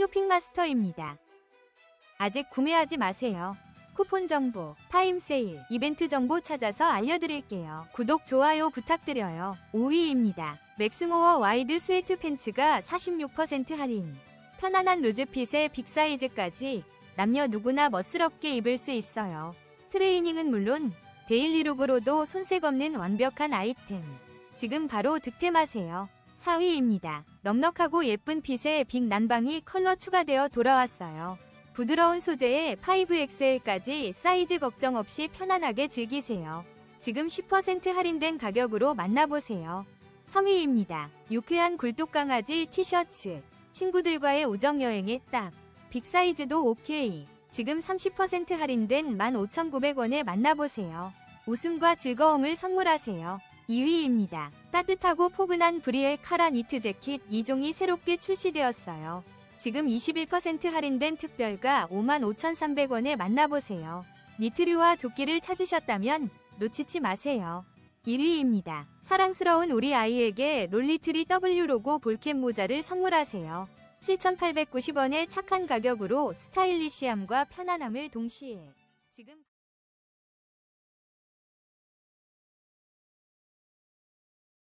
쇼핑마스터입니다. 아직 구매하지 마세요. 쿠폰 정보, 타임 세일, 이벤트 정보 찾아서 알려드릴게요. 구독, 좋아요 부탁드려요. 5위입니다. 맥스모어 와이드 스웨트 팬츠가 46% 할인. 편안한 루즈핏에 빅사이즈까지 남녀 누구나 멋스럽게 입을 수 있어요. 트레이닝은 물론 데일리룩으로도 손색 없는 완벽한 아이템. 지금 바로 득템하세요. 4위입니다. 넉넉하고 예쁜 핏에 빅 난방이 컬러 추가되어 돌아왔어요. 부드러운 소재에 5XL까지 사이즈 걱정 없이 편안하게 즐기세요. 지금 10% 할인된 가격으로 만나보세요. 3위입니다. 유쾌한 굴뚝 강아지 티셔츠. 친구들과의 우정 여행에 딱. 빅 사이즈도 오케이. 지금 30% 할인된 15,900원에 만나보세요. 웃음과 즐거움을 선물하세요. 2위입니다. 따뜻하고 포근한 브리엘 카라 니트 재킷 2종이 새롭게 출시되었어요. 지금 21% 할인된 특별가 55,300원에 만나보세요. 니트류와 조끼를 찾으셨다면 놓치지 마세요. 1위입니다. 사랑스러운 우리 아이에게 롤리트리 W 로고 볼캡 모자를 선물하세요. 7,890원의 착한 가격으로 스타일리시함과 편안함을 동시에 지금